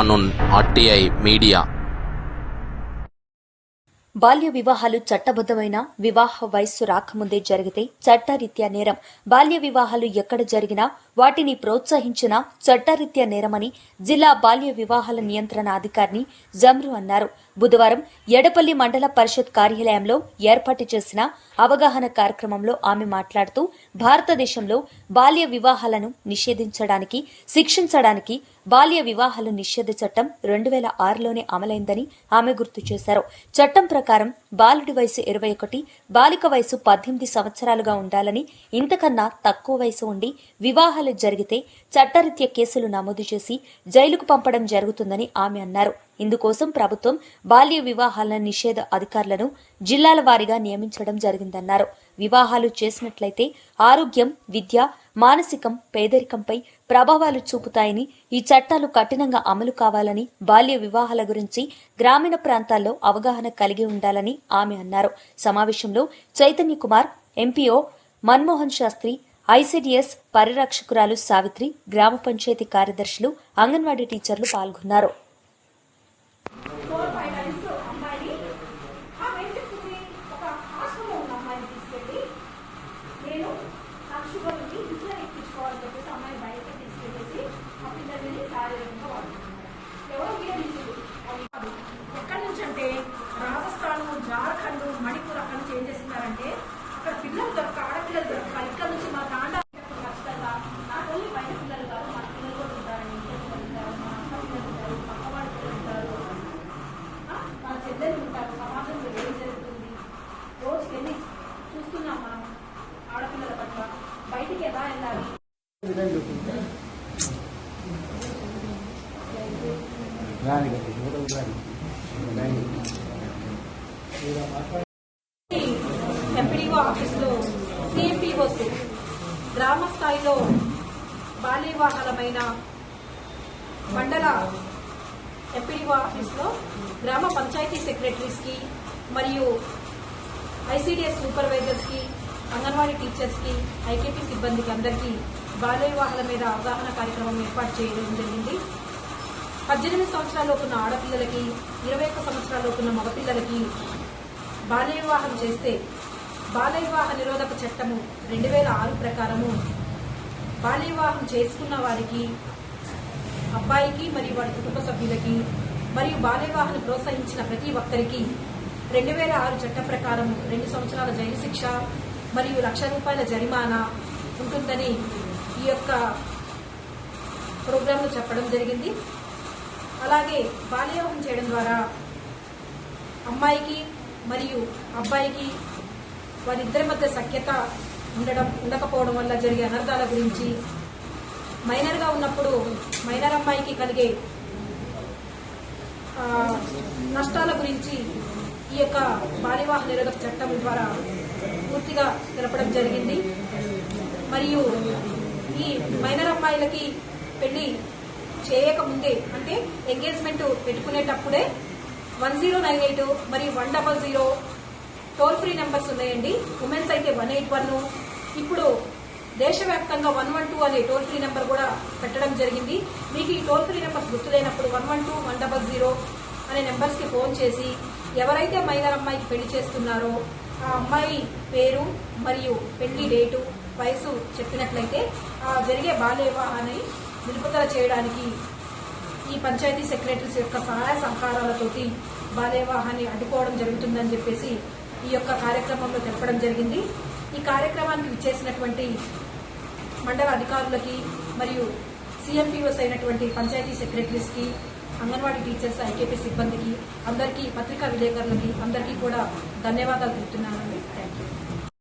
కానున్ RTI media. బాల్య వివాహాలు చట్టబద్దమైన వివాహ వయస్సు రాకముందే జరిగితే చట్టరీత్యా నేరం. బాల్య వివాహాలు ఎక్కడ జరిగినా వాటిని ప్రోత్సహించిన చట్టరీత్యా నేరమని జిల్లా బాల్య వివాహాల నియంత్రణ అధికారిని జమ్రు అన్నారు. బుధవారం ఎడపల్లి మండల పరిషత్ కార్యాలయంలో ఏర్పాటు చేసిన అవగాహన కార్యక్రమంలో ఆమె మాట్లాడుతూ భారతదేశంలో బాల్య వివాహాలను నిషేధించడానికి శిక్షించడానికి బాల్య వివాహాల నిషేధ చట్టం రెండు వేల ఆరులోనే అమలైందని ఆమె గుర్తు చేశారు. చట్టం ప్రకారం బాలుడి వయసు ఇరవై ఒకటి బాలిక వయసు పద్దెనిమిది సంవత్సరాలుగా ఉండాలని ఇంతకన్నా తక్కువ వయసు ఉండి వివాహాలు జరిగితే చట్టరీత్య కేసులు నమోదు చేసి జైలుకు పంపడం జరుగుతుందని ఆమె అన్నారు. ఇందుకోసం ప్రభుత్వం బాల్య వివాహాల నిషేధ అధికారులను జిల్లాల వారీగా నియమించడం జరిగిందన్నారు. వివాహాలు చేసినట్లయితే ఆరోగ్యం విద్య మానసికం పేదరికంపై ప్రభావాలు చూపుతాయని ఈ చట్టాలు కఠినంగా అమలు కావాలని బాల్య వివాహాల గురించి గ్రామీణ ప్రాంతాల్లో అవగాహన కలిగి ఉండాలని ఆమె అన్నారు. సమావేశంలో చైతన్య కుమార్ ఎంపీఓ మన్మోహన్ శాస్త్రి ఐసిడిఎస్ పరిరక్షకురాలు సావిత్రి గ్రామ పంచాయతీ కార్యదర్శులు అంగన్వాడీ టీచర్లు పాల్గొన్నారు. ఎంపీడీఓ ఆఫీస్లో సిఎంపీఓస్ గ్రామ స్థాయిలో బాల్య వివాహాలమైన మండల ఎంపీడీఓ ఆఫీస్లో గ్రామ పంచాయతీ సెక్రటరీస్కి మరియు ఐసీడీఎస్ సూపర్వైజర్స్కి అంగన్వాడీ టీచర్స్కి ఐకేపీ సిబ్బందికి అందరికీ బాల్య వివాహాల మీద అవగాహన కార్యక్రమం ఏర్పాటు చేయడం జరిగింది. పద్దెనిమిది సంవత్సరాలలోపు ఉన్న ఆడపిల్లలకి ఇరవై ఒక్క సంవత్సరాలలోపు ఉన్న మగపిల్లలకి బాల్య వివాహం చేస్తే బాల్య వివాహ నిరోధక చట్టము రెండు వేల ఆరు ప్రకారము బాల్య వివాహం చేసుకున్న వారికి అబ్బాయికి మరియు వారి కుటుంబ సభ్యులకి మరియు బాల్య వివాహాన్ని ప్రోత్సహించిన ప్రతి ఒక్కరికి రెండు వేల ఆరు చట్టం ప్రకారం రెండు సంవత్సరాల జైలు శిక్ష మరియు లక్ష రూపాయల జరిమానా ఉంటుందని ఈ యొక్క ప్రోగ్రాంలో చెప్పడం జరిగింది. అలాగే బాల్యవివాహం చేయడం ద్వారా అమ్మాయికి మరియు అబ్బాయికి వారిద్దరి మధ్య సఖ్యత ఉండడం ఉండకపోవడం వల్ల జరిగే అనర్థాల గురించి మైనర్గా ఉన్నప్పుడు మైనర్ అమ్మాయికి కలిగే నష్టాల గురించి ఈ యొక్క బాల్యవాహ నిరోధక చట్టం ద్వారా పూర్తిగా తెలపడం జరిగింది. మరియు ఈ మైనర్ అమ్మాయిలకి పెళ్ళి చేయకముందే అంటే ఎంగేజ్మెంట్ పెట్టుకునేటప్పుడే వన్ జీరో నైన్ ఎయిట్ మరియు one double zero toll free numbers ఉన్నాయండి. ఉమెన్స్ అయితే వన్ ఎయిట్ వన్. ఇప్పుడు దేశవ్యాప్తంగా వన్ వన్ టూ అనే టోల్ ఫ్రీ నెంబర్ కూడా పెట్టడం జరిగింది. మీకు ఈ toll free numbers గుర్తులేనప్పుడు one one two one double zero అనే నెంబర్స్కి ఫోన్ చేసి ఎవరైతే మైనర్ అమ్మాయికి పెళ్ళి చేస్తున్నారో ఆ అమ్మాయి పేరు మరియు పెళ్ళి డేటు వయసు చెప్పినట్లయితే ఆ జరిగే బాల్య వివాహాన్ని నిలుపుదల చేయడానికి ఈ పంచాయతీ సెక్రటరీస్ యొక్క సహాయ సహకారాలతోటి బాల్య వివాహాన్ని అడ్డుకోవడం జరుగుతుందని చెప్పేసి ఈ యొక్క కార్యక్రమంలో తెలపడం జరిగింది. ఈ కార్యక్రమానికి విచ్చేసినటువంటి మండల అధికారులకి మరియు సిఎంపీఓస్ అయినటువంటి పంచాయతీ సెక్రటరీస్కి అంగన్వాడీ టీచర్స్ ఐకేపీ సిబ్బందికి అందరికీ పత్రికా విలేకరులకి అందరికీ కూడా ధన్యవాదాలు తెలుపుతున్నానండి. Thank you